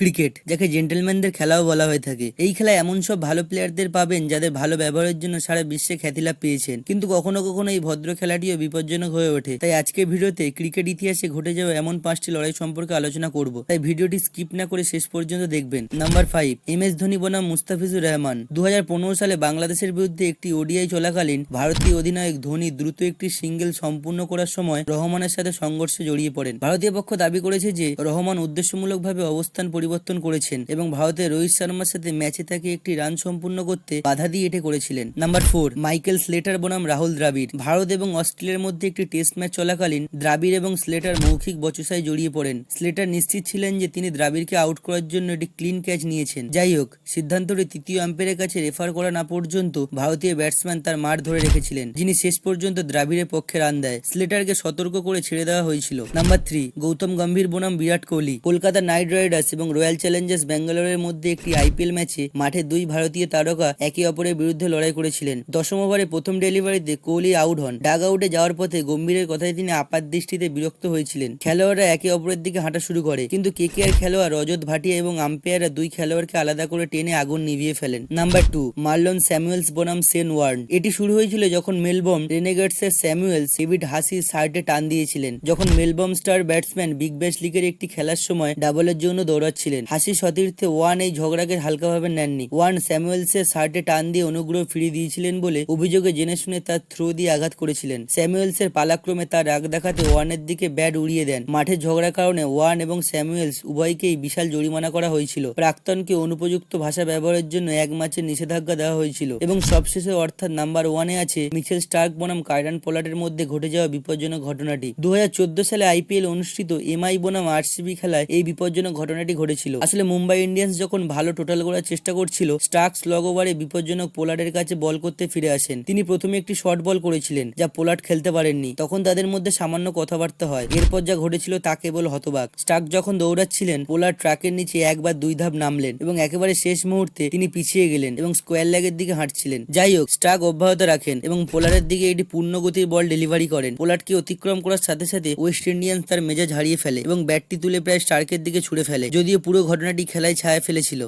Cricket, যাকে জেন্টেলম্যানদের খেলাও বলা হয়ে থাকে। এই খেলায় এমন সব ভালো প্লেয়ারদের পাবেন যাদের ভালো ব্যবহারের জন্য সারা বিশ্বে খ্যাতিলাভ পেয়েছেন। কিন্তু কখনো কখনো এই ভদ্র খেলাটিও বিপজ্জনক হয়ে ওঠে। তাই আজকের ভিডিওতে ক্রিকেট ইতিহাসে ঘটে যাওয়া এমন পাঁচটি লড়াই সম্পর্কে আলোচনা করব। তাই ভিডিওটি স্কিপ না করে শেষ পর্যন্ত দেখবেন। Number five M S Dhoni বনাম মুস্তাফিজুর রহমান। দু হাজার পনেরো সালে বাংলাদেশের বিরুদ্ধে একটি ওডিআই চলাকালীন ভারতীয় অধিনায়ক ধোনি দ্রুত একটি সিঙ্গেল সম্পূর্ণ করার সময় রহমানের সাথে সংঘর্ষে জড়িয়ে পড়েন। ভারতীয় পক্ষ দাবি করেছে যে রহমান উদ্দেশ্যমূলকভাবে অবস্থান পরিবর্তন করেছেন এবং ভারতের রোহিত শর্মার সাথে ম্যাচে তাকে একটি রান সম্পূর্ণ করতে বাধা দিয়ে এটে করেছিলেন। নাম্বার ফোর মাইকেল স্লেটার বনাম রাহুল দ্রাবিড়। ভারত এবং অস্ট্রেলিয়ার মধ্যে একটি টেস্ট ম্যাচ চলাকালীন দ্রাবিড় এবং স্লেটার মৌখিক বচসায় জড়িয়ে পড়েন। স্লেটার নিশ্চিত ছিলেন যে তিনি দ্রাবিড়কে আউট করার জন্য একটি ক্লিন ক্যাচ নিয়েছেন। যাই হোক, সিদ্ধান্তটি তৃতীয় আম্পায়ারের কাছে রেফার করা না পর্যন্ত ভারতীয় ব্যাটসম্যান তার মার ধরে রেখেছিলেন, যিনি শেষ পর্যন্ত দ্রাবিড়ের পক্ষে রান দেয়। স্লেটারকে সতর্ক করে ছেড়ে দেওয়া হয়েছিল। নাম্বার থ্রি গৌতম গম্ভীর বনাম বিরাট কোহলি। কলকাতা নাইট রাইডার্স এবং রয়্যাল চ্যালেঞ্জার্স ব্যাঙ্গালোরের মধ্যে একটি আইপিএল ম্যাচে মাঠে দুই ভারতীয় তারকা একে অপরের বিরুদ্ধে লড়াই করেছিলেন। দশম ওভারে প্রথম ডেলিভারিতে কোহলি আউট হন। ডাগ আউটে যাওয়ার পথে গম্ভীরের কথায় তিনি আপাত দৃষ্টিতে বিরক্ত হয়েছিলেন। খেলোয়াড়রা একে অপরের দিকে হাঁটা শুরু করে, কিন্তু কেকেআর খেলোয়াড় রজত ভাটিয়া এবং আম্পায়াররা দুই খেলোয়াড়কে আলাদা করে টেনে আগুন নিভিয়ে ফেলেন। নাম্বার টু, মার্লন স্যামুয়েলস বনাম সেন ওয়ার্ন। এটি শুরু হয়েছিল যখন মেলবোর্ন এর স্যামুয়েলস ডেভিড হাসির শার্টে টান দিয়েছিলেন, যখন Melbourne star batsman big bash লিগের একটি খেলার সময় ডাবলের জন্য দৌড়াচ্ছিলেন। হাসি সতীর্থে ওয়ান এই ঝগড়াকে হালকাভাবে নেননি। ওয়ান স্যামুয়েলস এর শার্টে টান দিয়ে অনুগ্রহ ফিরিয়ে দিয়েছিলেন বলে অভিযোগে জেনে শুনে তার থ্রো দিয়ে আঘাত করেছিলেন। স্যামুয়েলস এর পালাক্রমে তার রাগ দেখাতে ওয়ানের দিকে ব্যাট উড়িয়ে দেন। মাঠে ঝগড়ার কারণে ওয়ান এবং স্যামুয়েলস উভয়কেই বিশাল জরিমানা করা হয়েছিল। প্রাক্তনকে অনুপযুক্ত ভাষা ব্যবহারের জন্য এক ম্যাচের নিষেধাজ্ঞা দেওয়া হয়েছিল এবং সবশেষে অর্থাৎ নাম্বার ওয়ানে আছে মিচেল স্টার্ক বনাম কাইরান পোলার্ডের মধ্যে ঘটে যাওয়া বিপজ্জনক ঘটনাটি। দু হাজার চোদ্দ সালে আইপিএল অনুষ্ঠিত এমআই বনাম আরসিবি খেলায় এই বিপজ্জনক ঘটনাটি ঘটেছিল। আসলে মুম্বাই ইন্ডিয়ান্স যখন ভালো টোটাল করার চেষ্টা করছিল স্টার্ক স্লগ ওভারে বিপজ্জনক পোলার্ডের কাছে বল করতে ফিরে আসেন। তিনি প্রথমে একটি শর্ট বল করেছিলেন, যা পোলার্ড খেলতে পারেননি। তখন তাদের মধ্যে সামান্য কথাবার্তা হয়। এরপর যা ঘটেছিল তা কেবল হতবাক। স্টার্ক যখন দৌড়াচ্ছিলেন পোলার ট্রাকের নিচে একবার দুই ধাপ নামলেন এবং একেবারে শেষ মুহূর্তে তিনি পিছিয়ে গেলেন এবং স্কোয়ার লেগের দিকে হাঁটছিলেন। যাই হোক, স্টার্ক অব্যাহত রাখেন এবং পোলারের দিকে একটি পূর্ণ গতির বল ডেলিভারি করেন। পোলারকে অতিক্রম করার সাথে সাথে ওয়েস্ট ইন্ডিয়ান্স তার মেজাজ হারিয়ে ফেলে এবং ব্যাটটি তুলে প্রায় স্টার্কের দিকে ছুড়ে ফেলে, যদিও পুরো ঘটনাটি খেলায় ছায়া ফেলেছিল।